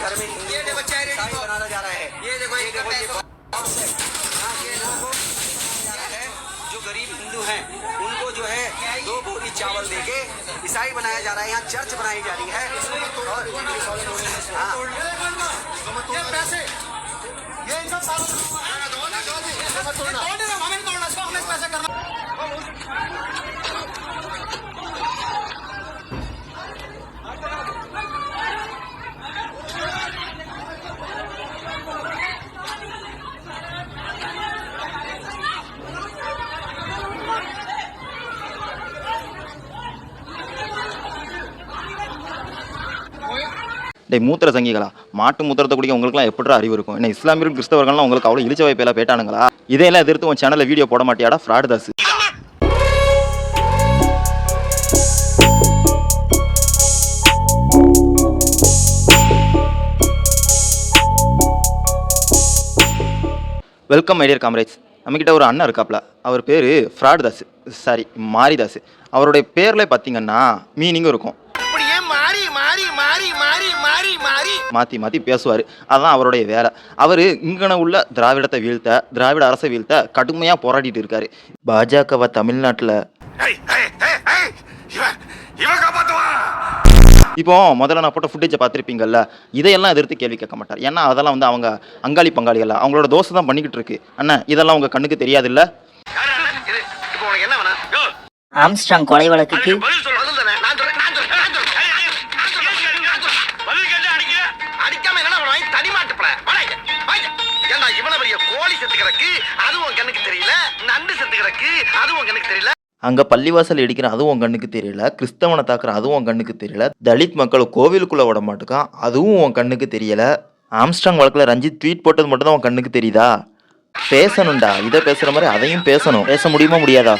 घर में ये देखो चेहरे बनाना जा रहा है। ये देखो ये देखो ये है जो गरीब हिंदू हैं उनको जो है दो बोरी चावल देके ईसाई बनाया जा रहा है यहाँ चर्च बनाई जा रही है। और டே மூத்திர சங்கிகளா? மாட்டு மூத்திரத்தை குடிக்க உங்களுக்குலாம் எப்படா அறிவு இருக்கும்? என்ன இஸ்லாமியர்கள் கிறிஸ்தவர்கள்லாம் உங்களுக்கு அவ்வளோ இழிச்ச வாய்ப்பெல்லாம் பேட்டானுங்களா? இதையெல்லாம் எதிர்த்து உன் சேனலில் வீடியோ போட மாட்டியாடா fraud Das welcome my dear comrades நம்மக்கிட்ட ஒரு அண்ணன் இருக்காப்ல. அவர் பேர் ஃப்ராட் தாஸ் சாரி மாரிதாஸ் அவருடைய பேரில் பார்த்தீங்கன்னா மீனிங்கும் இருக்கும். மாற்றி மாற்றி பேசுவார். அதுதான் அவருடைய வேலை. அவர் இங்கன உள்ள திராவிடத்தை வீழ்த்த திராவிட அரசை வீழ்த்த கடுமையாக போராடிட்டு இருக்காரு. பாஜகவை தமிழ்நாட்டில். இப்போ முதல்ல நான் போட்ட ஃபுட்டேஜை பார்த்துருப்பீங்கல்ல இதையெல்லாம் எதிர்த்து கேள்வி கேட்க மாட்டார். ஏன்னா அதெல்லாம் வந்து அவங்க அங்காளி பங்காளிகள் அவங்களோட தோசை தான் பண்ணிக்கிட்டு இருக்கு. அண்ணன் இதெல்லாம் உங்கள் கண்ணுக்கு தெரியாதுல்ல? வேணும்? யோ, ஆம்ஸ்ட்ராங் கொலை வழக்குக்கு கண்ணுக்கு தெரியல. நண்டு செத்துக்கிறக்கு அதுவும் கண்ணுக்கு தெரியல. அங்கே பள்ளிவாசல் இடிக்கிற அதுவும் உன் கண்ணுக்கு தெரியல. கிறிஸ்தவனை தாக்குற அதுவும் உன் கண்ணுக்கு தெரியல. தலித் மக்களை கோவிலுக்குள்ளே விட மாட்டுக்கான் அதுவும் உன் கண்ணுக்கு தெரியல. ஆம்ஸ்டாங் வழக்கில் ரஞ்சித் ட்வீட் போட்டது மட்டும் தான் உன் கண்ணுக்கு தெரியுதா? பேசணும்டா. இதை பேசுகிற மாதிரி அதையும் பேசணும். பேச முடியுமா முடியாதா?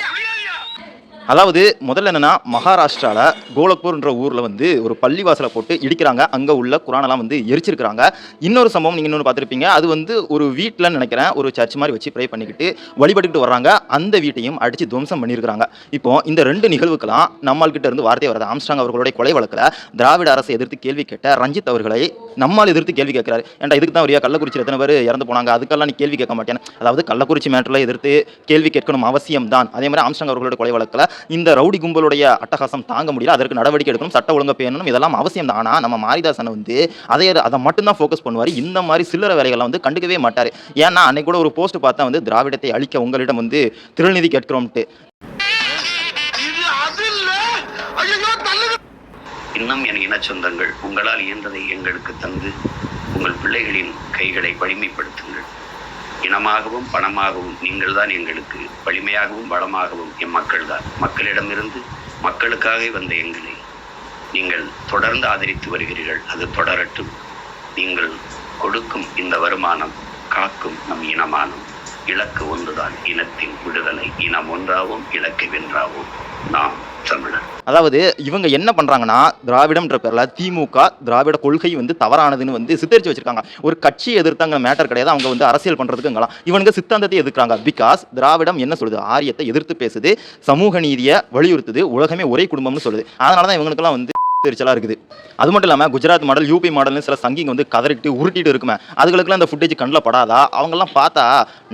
அதாவது முதல்ல என்னன்னா மகாராஷ்டிராவில் கோலக்பூர்ன்ற ஊரில் வந்து ஒரு பள்ளிவாசலை போட்டு இடிக்கிறாங்க. அங்கே உள்ள குரானெல்லாம் வந்து எரிச்சிருக்கிறாங்க. இன்னொரு சம்பவம் நீங்கள் இன்னொன்று பார்த்துருப்பீங்க. அது வந்து ஒரு வீட்டில் நினைக்கிறேன். ஒரு சர்ச் மாதிரி வச்சு ப்ரே பண்ணிக்கிட்டு வழிபட்டுக்கிட்டு வர்றாங்க. அந்த வீட்டையும் அடித்து துவம்சம் பண்ணியிருக்காங்க இப்போ இந்த ரெண்டு நிகழ்வுக்கெல்லாம் நம்மள்கிட்ட இருந்து வார்த்தை வருது ஆம்ஸ்டாங் அவர்களுடைய கொலை வழக்கில் திராவிட அரசை எதிர்த்து கேள்வி கேட்ட ரஞ்சித் அவர்களை நம்மால் எதிர்த்து கேள்வி கேட்கிறாரு. ஏன்டா இதுக்கு தான் வரியா? கள்ளக்குறிச்சி எத்தனை பேர் இறந்து போனாங்க? அதுக்கெல்லாம் நீ கேள்வி கேட்க மாட்டேன் அதாவது கள்ளக்குறிச்சி மேட்டரில் எதிர்த்து கேள்வி கேட்கணும் அவசியம் தான். அதே மாதிரி ஆம்ஸ்டாங் அவர்களோட கொலை வழக்கில் இந்த ரவுடி கும்பலுடைய அட்டகாசம் தாங்க முடியல. அதற்கு நடவடிக்கை எடுக்கணும் சட்ட ஒழுங்கை பேணணும் இதெல்லாம் அவசியம் தான். ஆனால் நம்ம மாரிதாசனை வந்து அதை அதை மட்டும்தான் ஃபோக்கஸ் பண்ணுவார். இந்த மாதிரி சில்லற வேலைகளை வந்து கண்டுக்கவே மாட்டார். ஏன்னா அன்னைக்கு கூட ஒரு போஸ்ட் பார்த்தா வந்து திராவிடத்தை அழிக்க உங்களிடம் வந்து திருநிதி கேட்கிறோம்ட்டு. இன்னும் என் இன சொந்தங்கள் உங்களால் இயன்றதை எங்களுக்கு தந்து உங்கள் பிள்ளைகளின் கைகளை வலிமைப்படுத்துங்கள். இனமாகவும் பணமாகவும் நீங்கள் தான் எங்களுக்கு வலிமையாகவும் வளமாகவும் எம் மக்கள்தான். மக்களிடமிருந்து மக்களுக்காக வந்த எங்களை நீங்கள் தொடர்ந்து ஆதரித்து வருகிறீர்கள். அது தொடரட்டும். நீங்கள் கொடுக்கும் இந்த வருமானம் காக்கும் நம் இனமானம். இலக்கு ஒன்றுதான். இனத்தின் விடுதலை. இனம் ஒன்றாவும் இலக்கை வென்றாவும். நாம் தமிழர். அதாவது இவங்க என்ன பண்ணுறாங்கன்னா திராவிடம்ன்ற பேரில் திமுக திராவிட கொள்கை வந்து தவறானதுன்னு வந்து சித்தரித்து வச்சிருக்காங்க. ஒரு கட்சியை எதிர்த்தாங்க மேட்டர் கிடையாது. அவங்க வந்து அரசியல் பண்ணுறதுக்குங்களாம் இவனுங்க சித்தாந்தத்தை எதிர்க்கிறாங்க. பிகாஸ் திராவிடம் என்ன சொல்லுது? ஆரியத்தை எதிர்த்து பேசுது. சமூக நீதியை வலியுறுத்துது. உலகமே ஒரே குடும்பம்னு சொல்லுது. அதனால தான் இவங்களுக்கெல்லாம் வந்து தெரிச்சலா இருக்குது. அது மட்டும் இல்லாமல் குஜராத் மாடல் யூபி மாடல்னு சில சங்கிங்க வந்து கதறிட்டு உருட்டிட்டு இருக்குமே. அதுகளுக்குலாம் அந்த ஃபுட்டேஜ் கண்ணில் படாதா? அவங்கெல்லாம் பார்த்தா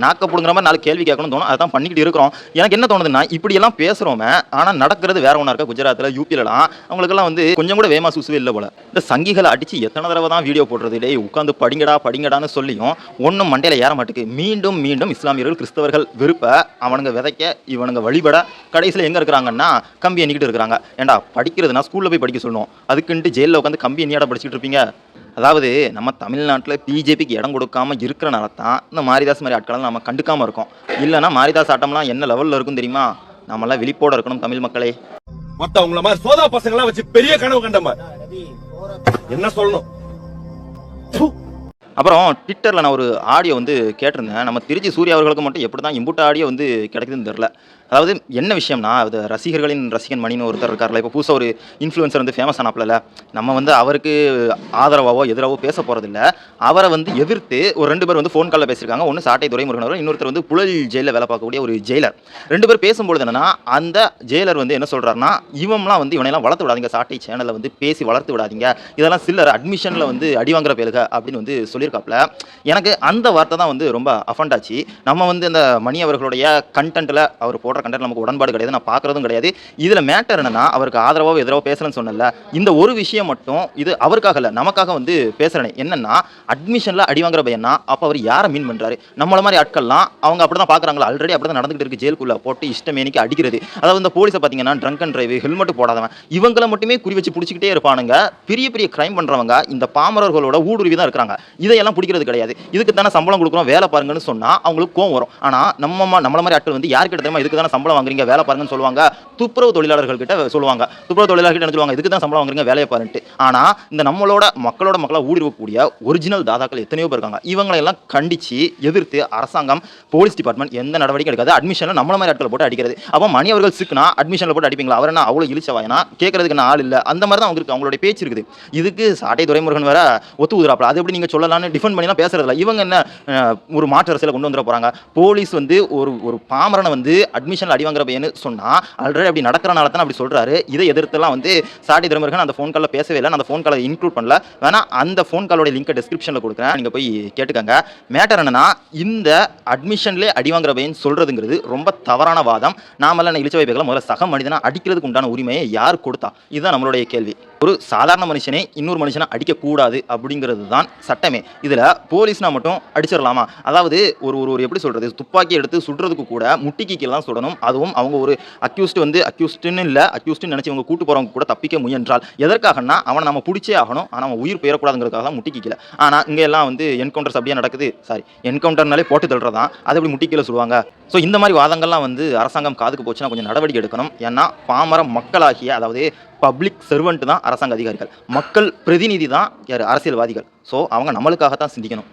நாக்க பிடுங்குற மாதிரி நாலு கேள்வி கேட்கணும் தோணும். அதான் பண்ணிக்கிட்டு இருக்கிறோம். எனக்கு என்ன தோணுதுன்னா இப்படியெல்லாம் பேசுகிறோமே ஆனால் நடக்கிறது வேற ஒன்றா இருக்கா குஜராத்தில் யூபிலலாம் அவங்களுக்கெல்லாம் வந்து கொஞ்சம் கூட வேமா சூசுவே இல்லை போல. இந்த சங்கிகளை அடித்து எத்தனை தடவை தான் வீடியோ போடுறது? டேய் உட்காந்து படிங்கடா படிங்கடான்னு சொல்லியும் ஒன்றும் மண்டையில் ஏற மாட்டுக்கு மீண்டும் மீண்டும் இஸ்லாமியர்கள் கிறிஸ்தவர்கள் விருப்ப அவனுங்க விதைக்க இவனுங்க வழிபட கடைசியில் எங்கே இருக்கிறாங்கன்னா கம்பி எண்ணிக்கிட்டு இருக்கிறாங்க. ஏண்டா படிக்கிறதுனா ஸ்கூலில் போய் படிக்க சொல்லணும் அதுக்குன்ட்டு ஜெயிலில் உட்காந்து கம்பி எண்ணியாட படிச்சுட்டு இருப்பீங்க. அதாவது நம்ம தமிழ்நாட்டில் பிஜேபிக்கு இடம் கொடுக்காம இருக்கிறனால தான் இந்த மாரிதாஸ் மாதிரி ஆட்களெல்லாம் நம்ம கண்டுக்காம இருக்கோம். இல்லைன்னா மாரிதாஸ் ஆட்டம்லாம் என்ன லெவலில் இருக்கும் தெரியுமா? நம்மளாம் விழிப்போட இருக்கணும் தமிழ் மக்களே. மத்தவங்கள மாதிரி சோதா பசங்களா வச்சு பெரிய கனவு கண்ட மாதிரி. என்ன சொல்லணும்? அப்புறம் ட்விட்டரில் நான் ஒரு ஆடியோ வந்து கேட்டிருந்தேன். நம்ம திருச்சி சூர்யா அவர்களுக்கு மட்டும் எப்படி தான் இம்புட்ட ஆடியோ வந்து கிடைக்குதுன்னு தெரில அதாவது என்ன விஷயம்னா அது ரசிகர்களின் ரசிகன் மணின்னு ஒருத்தர் இருக்கார்ல இப்போ புதுசாக ஒரு இன்ஃப்ளூயன்சர் வந்து ஃபேமஸ் ஆனாப்ல நம்ம வந்து அவருக்கு ஆதரவாவோ எதிராவோ பேச போகிறதில்ல அவரை வந்து எதிர்த்து ஒரு ரெண்டு பேர் வந்து ஃபோன் காலில் பேசியிருக்காங்க. ஒன்று சாட்டை துறைமுருகனவர் இன்னொருத்தர் வந்து புழல் ஜெயிலில் வேலை பார்க்கக்கூடிய ஒரு ஜெயிலர் ரெண்டு பேர் பேசும்பொழுது என்னன்னா அந்த ஜெயிலர் வந்து என்ன சொல்கிறாருன்னா இவம்லாம் வந்து இவனையெல்லாம் வளர்த்து விடாதீங்க சாட்டை சேனலில் வந்து பேசி வளர்த்து விடாதீங்க. இதெல்லாம் சில்லர் அட்மிஷனில் வந்து அடி வாங்குற பேருக அப்படின்னு வந்து சொல்லியிருக்காப்புல. எனக்கு அந்த வார்த்தை தான் வந்து ரொம்ப அஃபண்ட் ஆச்சு. நம்ம வந்து அந்த மணி அவர்களுடைய கண்டென்ட்டில் அவர் போடுற கண்டென்ட் நமக்கு உடன்பாடு கிடையாது நான் பார்க்குறதும் கிடையாது. இதில் மேட்டர் என்னன்னா அவருக்கு ஆதரவாக எதிராக பேசலன்னு சொன்னல இந்த ஒரு விஷயம் மட்டும் இது அவருக்காக இல்லை நமக்காக வந்து பேசுகிறேன் என்னன்னா அட்மிஷனில் அடி வாங்குற பையனா அப்போ அவர் யாரை மீன் பண்ணுறாரு நம்மள மாதிரி ஆட்கள்லாம் அவங்க அப்படி தான் பார்க்குறாங்களா? ஆல்ரெடி அப்படி தான் நடந்துகிட்டு இருக்கு. ஜெயிலுக்குள்ளே போட்டு இஷ்டமேனிக்கு அடிக்கிறது. அதாவது இந்த போலீஸை பார்த்தீங்கன்னா ட்ரங்க் அண்ட் டிரைவ் ஹெல்மெட் போடாதவன். இவங்களை மட்டுமே குறி வச்சு பிடிச்சிக்கிட்டே இருப்பானுங்க. பெரிய பெரிய கிரைம் பண்ணுறவங்க இந்த பாமரர்களோட ஊடுருவி தான் இருக்கிறாங்க இதையெல்லாம் பிடிக்கிறது கிடையாது. இதுக்கு தானே சம்பளம் கொடுக்குறோம் வேலை பாருங்கன்னு சொன்னால் அவங்களுக்கு கோவம் வரும். ஆனால் நம்ம நம்மள மாதிரி ஆட்கள் வந்து யார்கிட்ட தெரியுமா இதுக்கு தானே சம்பளம் வாங்குறீங்க வேலை பாருங்கன்னு சொல்லுவாங்க. துப்புரவு தொழிலாளர்கள் கிட்ட சொல்லுவாங்க. துப்புரவு தொழிலாளர்கள் என்ன சொல்லுவாங்க? இதுக்கு தான் சம்பளம் வாங்குறீங்க வேலையை பாருன்ட்டு. ஆனால் இந்த நம்மளோட மக்களோட மக்களாக ஊடுருவக்கூடிய ஒரிஜினல் தாதாக்கள் எத்தனையோ பேர் இருக்காங்க. இவங்களை எல்லாம் கண்டித்து எதிர்த்து அரசாங்கம் போலீஸ் டிபார்ட்மெண்ட் எந்த நடவடிக்கை எடுக்காது. அட்மிஷனில் நம்மள மாதிரி ஆட்களை போட்டு அடிக்கிறது. அப்போ மணி அவர்கள் சிக்குனா அட்மிஷனில் போட்டு அடிப்பீங்களா? அவர் என்ன அவ்வளோ இழிச்சவாயினா கேட்கறதுக்கு நான் ஆள் இல்லை? அந்த மாதிரி தான் அவங்களுக்கு அவங்களுடைய பேச்சு இருக்குது. இதுக்கு சாட்டை துறைமுருகன் வேற ஒத்து ஊதுறாப்புல. அது எப்படி நீங்கள் சொல்லலாம்னு டிஃபெண்ட் பண்ணிலாம் பேசுறதில்ல. இவங்க என்ன ஒரு மாற்று அரசியலை கொண்டு வந்துட போகிறாங்க போலீஸ் வந்து ஒரு ஒரு பாமரனை வந்து அட்மிஷன் அட்மிஷனில் அடி வாங்குற பையன்னு சொன்னால் ஆல்ரெடி அப்படி நடக்கிறனால தான் அப்படி சொல்கிறாரு இதை எதிர்த்துலாம் வந்து சாட்டி துரைமுருகன் அந்த ஃபோன் காலில் பேசவே இல்லை. நான் அந்த ஃபோன் காலை இன்க்ளூட் பண்ணல. வேணா அந்த ஃபோன் காலோட லிங்கை டிஸ்கிரிப்ஷனில் கொடுக்குறேன். நீங்கள் போய் கேட்டுக்கங்க. மேட்டர் என்னன்னா இந்த அட்மிஷன்லேயே அடி வாங்குற பையன் சொல்கிறதுங்கிறது ரொம்ப தவறான வாதம். நாமெல்லாம் இழிச்ச வைப்புகளை முதல்ல சக மனிதனை அடிக்கிறதுக்கு உண்டான உரிமையை யார் கொடுத்தா? இதுதான் நம்மளுடைய கேள்வி. ஒரு சாதாரண மனுஷனே இன்னொரு மனுஷனை அடிக்கக்கூடாது அப்படிங்கிறது தான் சட்டமே. இதில் போலீஸ்னா மட்டும் அடிச்சிடலாமா? அதாவது ஒரு ஒரு ஒரு எப்படி சொல்கிறது துப்பாக்கி எடுத்து சுடுறதுக்கு கூட முட்டிக்கு கீழே தான் சுடணும். அதுவும் அவங்க ஒரு அக்யூஸ்ட் வந்து அக்யூஸ்டுன்னு இல்லை அக்யூஸ்ட்டுன்னு நினச்சி அவங்க கூட்டு போகிறவங்க கூட தப்பிக்க முயன்றால் எதற்காகனா அவனை நம்ம பிடிச்சே ஆகணும். ஆனால் அவன் உயிர் பெயரக்கூடாதுங்கிறதுக்காக தான் முட்டிக்கு கீழே. ஆனால் இங்கே எல்லாம் வந்து என்கவுண்டர்ஸ் அப்படியே நடக்குது. சாரி என்கவுண்டர்னாலே போட்டு தள்ளுறதான் அது எப்படி முட்டி கீழே சொல்லுவாங்க ஸோ இந்த மாதிரி வாதங்கள்லாம் வந்து அரசாங்கம் காதுக்கு போச்சுன்னா கொஞ்சம் நடவடிக்கை எடுக்கணும். ஏன்னா பாமர மக்களாகிய அதாவது பப்ளிக் சர்வெண்ட் தான் அரசாங்க அதிகாரிகள். மக்கள் பிரதிநிதி தான் யார்? அரசியல்வாதிகள். ஸோ அவங்க நம்மளுக்காக தான் சிந்திக்கணும்.